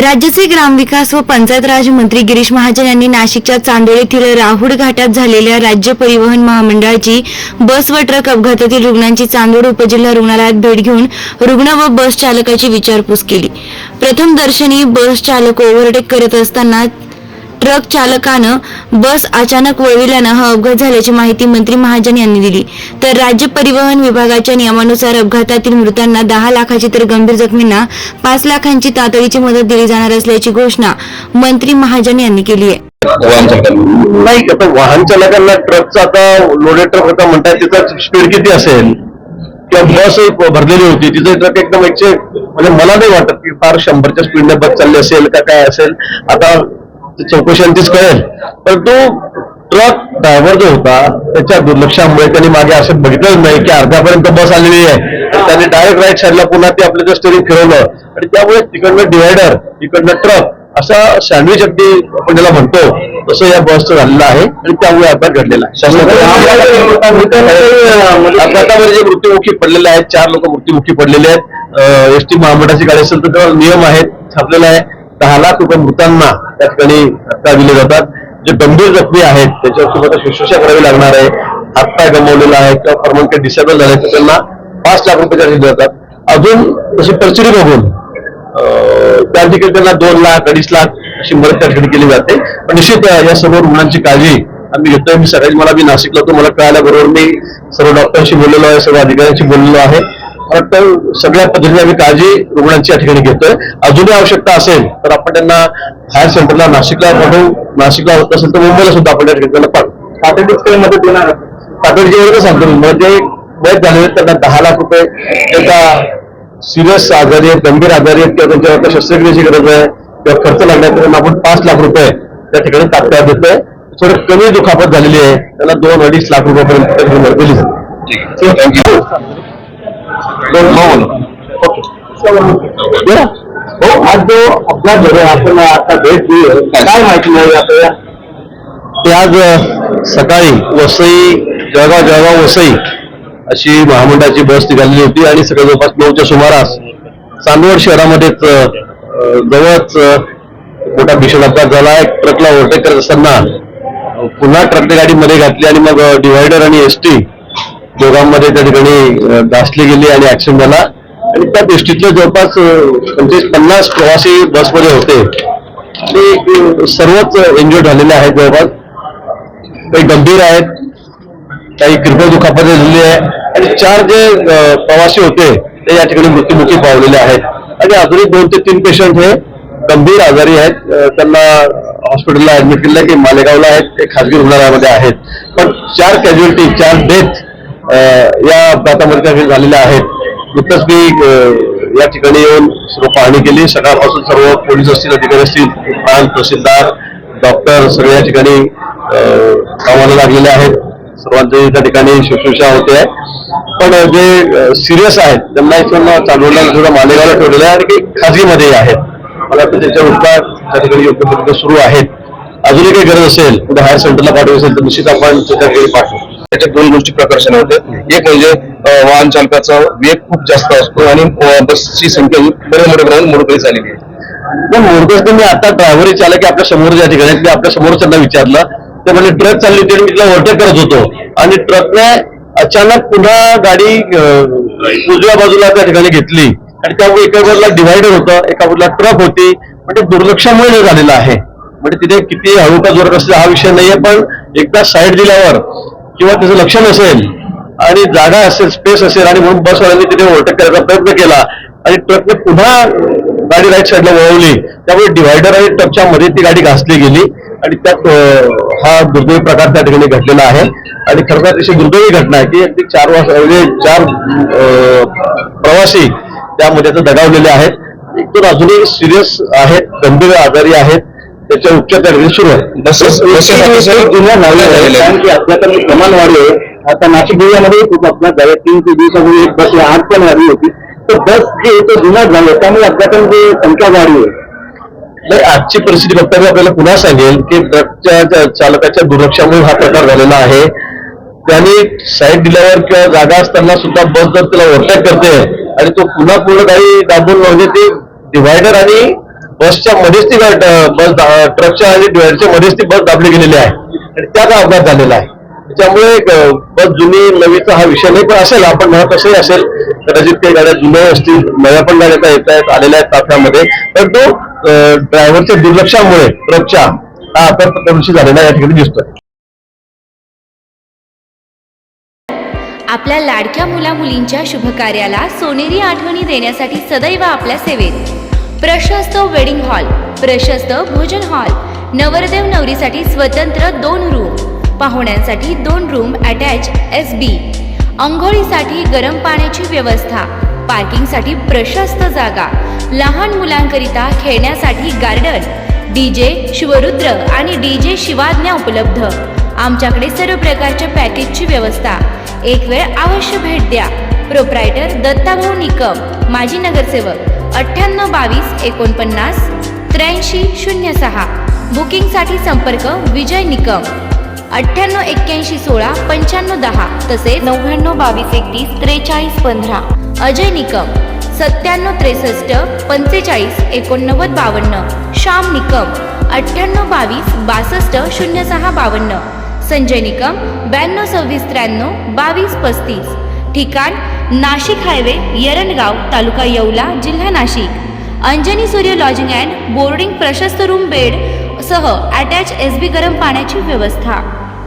राज्याचे ग्रामविकास व पंचायत राज मंत्री गिरीश महाजन यांनी नाशिकच्या चांदोळ येथील राहुड घाटात झालेल्या राज्य परिवहन महामंडळाची बस व ट्रक अपघातातील रुग्णांची चांदोड उपजिल्हा रुग्णालयात भेट घेऊन रुग्ण व बस चालकाची विचारपूस केली. प्रथम दर्शनी बस चालक ओव्हरटेक करत असताना ट्रक चालकानं बस अचानक वळविल्यानं हा अपघात झाल्याची माहिती मंत्री महाजन यांनी दिली. तर राज्य परिवहन विभागाच्या नियमानुसार अपघातातील मृतांना दहा लाखाची तर गंभीर जखमींना पाच लाखांची तातडीची मदत दिली जाणार असल्याची घोषणा मंत्री महाजन यांनी केली आहे. नाही आता वाहन चालकांना ट्रकचा आता लोडेड ट्रक होता म्हणतात त्याचा स्पीड किती असेल? किंवा बस भरलेली होती तिचं ट्रक एकदम एकशे म्हणजे मला नाही वाटत की फार शंभरच्या स्पीडने बस चालली असेल का काय असेल. आता ते चौकशांचीच कळेल परंतु ट्रक ड्रायव्हर जो होता त्याच्या दुर्लक्षामुळे त्यांनी मागे असं बघितलंच नाही की अर्ध्यापर्यंत बस आलेली आहे. त्यांनी डायरेक्ट राईट साईडला पुन्हा ते आपलं स्टेरिंग फिरवलं. आणि त्यामुळे तिकडनं डिवायडर इकडनं ट्रक असा सँडविच अगदी आपण त्याला म्हणतो तसं या बसचं झालेलं आहे. आणि त्यामुळे अपघात घडलेला आहे. अपघातामध्ये जे मृत्युमुखी पडलेले आहेत चार लोक मृत्युमुखी पडलेले आहेत. एस टी महामंडळाची गाडी असेल तर नियम आहेत छापलेला आहे. दहा लाख रुपये मृतांना त्या ठिकाणी हप्ता दिले जातात. जे गंभीर जखमी आहेत त्याच्यासोबत शुश्रूषा करावी लागणार आहे. हातपाय गमावलेला आहे किंवा परमनंट डिसेबल झाले तर त्यांना पाच लाख रुपये दिले जातात. अजून तशी परिस्थिती बघून त्या ठिकाणी त्यांना दोन लाख अडीच लाख अशी मदत त्या ठिकाणी केली जाते. पण निश्चित या सर्व रुग्णांची काळजी आम्ही घेतोय. मी सकाळी मला मी नाशिकला होतो मला कळाल्याबरोबर मी सर्व डॉक्टरांशी बोललेलो आहे सर्व अधिकाऱ्यांशी बोललेलो आहे. वाटतं सगळ्या पद्धतीने आम्ही काळजी रुग्णांची या ठिकाणी घेतोय. अजूनही आवश्यकता असेल तर आपण त्यांना हायर सेंटरला नाशिकला पाठवू. नाशिकला होत असेल तर मुंबईला सुद्धा आपण त्या ठिकाणी त्यांना पाठवू. तातडीच काही मदत देणार तातडीची वेळ सांगतो मी. म्हणजे वैध झालेले त्यांना दहा लाख रुपये त्याचा सिरियस आजारी आहेत गंभीर आजारी आहेत किंवा त्यांच्यावर शस्त्रक्रियेची गरज आहे किंवा खर्च लागण्यात त्यांना आपण पाच लाख रुपये त्या ठिकाणी तात्काळ देतोय. थोडं कमी दुखापत झालेली आहे. त्याला दोन अडीच लाख रुपयापर्यंत त्या ठिकाणी मदत दिली जाते थँक्यू दोन हो आज जो अपघात झाला आपण आता भेट दिली काय माहिती मिळाली आपल्याला ते आज सकाळी वसई जळगाव जळगाव वसई अशी महामंडळाची बस निघालेली होती आणि सकाळी जवळपास नऊच्या सुमारास चांदवड शहरामध्येच जवळच मोठा भीषण अपघात झाला. एक ट्रकला ओव्हरटेक करत असताना पुन्हा ट्रकने गाडी मध्ये घातली आणि मग डिवायडर आणि एस टी दोघांमध्ये त्या ठिकाणी अ, घासली गेली आणि ऍक्सिडेंट झाला. आणि त्या दृष्टीतले जवळपास पंचवीस पन्नास प्रवासी बसमध्ये होते. ते सर्वच एन्जॉय झालेले आहेत जवळपास. काही गंभीर आहेत. काही किरकोळ दुखापत झालेली आहे. आणि चार जे प्रवासी होते ते या ठिकाणी मृत्युमुखी पावलेले आहेत. आणि अजूनही दोन ते तीन पेशंट हे गंभीर आजारी आहेत. त्यांना हॉस्पिटलला ऍडमिट केलं की मालेगावला आहेत. ते खासगी रुग्णालयामध्ये आहेत. पण चार कॅज्युअलिटी चार डेथ या अपघातामध्ये त्या झालेल्या आहेत. नुकतंच मी या ठिकाणी येऊन सर्व पाहणी केली. सकाळपासून सर्व पोलीस असतील अधिकारी असतील प्रांत तहसीलदार डॉक्टर सर्व या ठिकाणी कामाला लागलेले आहेत. सर्वांची त्या ठिकाणी शुश्रूषा होते. आहे पण जे सिरियस आहेत त्यांना इथून चांदोडला सुद्धा मालेगावला ठेवलेलं आहे आणि काही खाजगीमध्येही आहेत. मला वाटतं त्याच्या उपचार त्या ठिकाणी योग्य पद्धतीने सुरू आहेत. अजूनही काही गरज असेल कुठे हायर सेंटरला पाठवू असेल तर निश्चित आपण त्या पाठवू. त्याच्या दोन गोष्टी प्रकर्षण होते. एक म्हणजे वाहन चालकाचा वेग खूप जास्त असतो आणि बसची संख्या ही बऱ्या मोठ्या प्रमाणात मोडकळी झालेली आहे. पण मुरगस मी आता ड्रायव्हरी चालक आपल्यासमोर ज्या ठिकाणी मी आपल्यासमोर त्यांना विचारलं. ते म्हणजे ट्रक चालली होती आणि मी तिला ओव्हरटेक करत होतो. आणि ट्रकने अचानक पुन्हा गाडी उजव्या बाजूला त्या ठिकाणी घेतली. आणि त्यामुळे एका बाजूला डिव्हायडर होतं एका बाजूला ट्रक होती. म्हणजे दुर्लक्षामुळे हे झालेलं आहे. म्हणजे तिथे किती हळू का जोरात असले हा विषय नाहीये पण एकदा साईड दिल्यावर किंवा त्याचं लक्ष नसेल आणि जागा असेल स्पेस असेल आणि म्हणून बसवाल्यांनी तिथे ओव्हरटेक करायचा प्रयत्न केला आणि ट्रकने पुन्हा गाडी राईट साईडला वळवली. त्यामुळे डिव्हायडर आणि ट्रकच्या मध्ये ती गाडी घासली गेली आणि त्यात हा दुर्दैवी प्रकार त्या ठिकाणी घडलेला आहे. आणि खरं तर अतिशय दुर्दैवी घटना आहे की अगदी चार वर्ष म्हणजे चार प्रवासी त्यामध्ये दगावलेले आहेत. एक तर अजूनही सिरियस आहेत गंभीर आजारी आहेत. त्याच्या उपचार त्या ठिकाणी सुरू आहे. कारण की अपघातांचे प्रमाण वाढले आता नाशिक जिल्ह्यामध्ये खूप अपघात झाले तीन ते दिवसापूर्वी एक बस आग पण वाढली होती. तर बस जे ते जुना झालं. त्यामुळे अपघातांची संख्या वाढली आहे. नाही आजची परिस्थिती मी आपल्याला पुन्हा सांगेल की ट्रकच्या चालकाच्या दुर्लक्षामुळे हा प्रकार झालेला आहे. त्यांनी साईड दिल्यावर किंवा जागा असताना सुद्धा बस जर त्याला ओव्हरटेक करते आणि तो पुन्हा पूर्ण गाडी दाबून म्हणजे ते डिव्हायडर आणि बसच्या मध्येच ती बस दा- ट्रकच्या आणि डिवायडरच्या मध्येच ती बस दाबली गेलेली आहे. आणि त्याचा अपघात झालेला आहे. त्यामुळे एक, बस जुनी नवीचा हा विषय नाही पण असेल आपण म्हणत कसंही असेल. कदाचित काही गाड्या जुन्या असतील नव्या पण गाड्या येत आहेत आलेल्या आहेत ताफ्यामध्ये. तर तो ड्रायव्हरच्या दुर्लक्षामुळे ट्रकच्या हा अपघात प्रदूषित झालेला या ठिकाणी दिसतोय. आपल्या लाडक्या मुला मुलींच्या शुभकार्याला सोनेरी आठवणी देण्यासाठी सदैव आपल्या सेवेत. प्रशस्त वेडिंग हॉल प्रशस्त भोजन हॉल नवरदेव नवरीसाठी स्वतंत्र दोन रूम पाहुण्यांसाठी दोन रूम अटॅच एस बी अंघोळीसाठी गरम पाण्याची व्यवस्था पार्किंगसाठी प्रशस्त जागा लहान मुलांकरिता खेळण्यासाठी गार्डन डीजे शिवरुद्र आणि डीजे शिवाज्ञा उपलब्ध. आमच्याकडे सर्व प्रकारच्या पॅकेजची व्यवस्था. एक वेळ अवश्य भेट द्या. प्रोप्रायटर दत्ताभाऊ निकम माजी नगरसेवक. अठ्ठ्याण्णव बावीस एकोणपन्नास त्र्याऐंशी शून्य सहा. बुकिंगसाठी संपर्क विजय निकम. अठ्ठ्याण्णव एक्क्याऐंशी सोळा पंच्याण्णव दहा तसेच नव्याण्णव बावीस एकतीस त्रेचाळीस पंधरा. अजय निकम. सत्त्याण्णव त्रेसष्ट पंचेचाळीस एकोणनव्वद बावन्न. श्याम निकम. अठ्ठ्याण्णव बावीस बासष्ट शून्य सहा बावन्न. संजय निकम ब्याण्णव सव्वीस त्र्याण्णव बावीस पस्तीस. ठिकाण नाशिक हायवे येरणगाव तालुका येवला जिल्हा Nashik. Anjani Surya lodging and boarding प्रशस्त रूम बेड सह अटॅच एस बी गरम पाण्याची व्यवस्था.